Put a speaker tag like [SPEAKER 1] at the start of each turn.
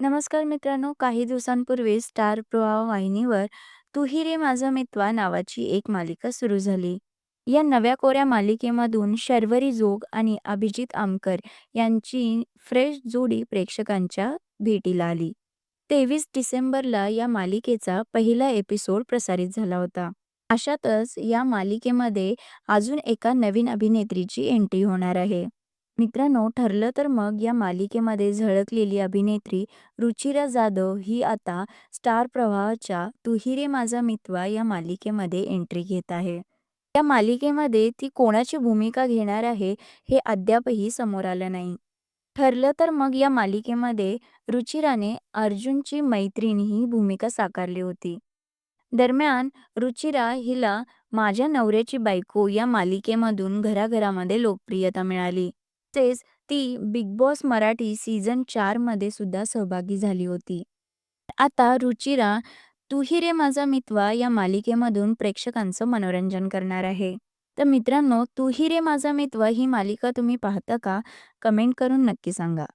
[SPEAKER 1] नमस्कार मित्रांनो काही दिवसांपूर्वी स्टार प्रवाह वाहिनीवर तू ही रे माझा मित्वा नावाची एक मालिका सुरू झाली. या नव्या कोऱ्या मालिकेमधून शर्वरी जोग आणि अभिजित आमकर यांची फ्रेश जोडी प्रेक्षकांच्या भेटीला आली. तेवीस डिसेंबरला या मालिकेचा पहिला एपिसोड प्रसारित झाला होता. अशातच या मालिकेमध्ये अजून एका नवीन अभिनेत्रीची एंट्री होणार आहे. मित्रांनो ठरलं तर मग या मालिकेमध्ये झळकलेली अभिनेत्री रुचिरा जाधव ही आता स्टार प्रवाहाच्या तू ही रे माझा मितवा या मालिकेमध्ये एंट्री घेत आहे. या मालिकेमध्ये ती कोणाची भूमिका घेणार आहे हे अद्यापही समोर आलं नाही. ठरलं तर मग या मालिकेमध्ये रुचिराने अर्जुनची मैत्रीण ही भूमिका साकारली होती. दरम्यान रुचिरा हिला माझ्या नवऱ्याची बायको या मालिकेमधून घराघरामध्ये लोकप्रियता मिळाली. तसेच ती बिग बॉस मराठी सीझन चारमध्ये सुद्धा सहभागी झाली होती. आता रुचिरा तू ही रे माझा मितवा या मालिकेमधून प्रेक्षकांचं मनोरंजन करणार आहे. तर मित्रांनो तू ही रे माझा मितवा ही मालिका तुम्ही पाहता का? कमेंट करून नक्की सांगा.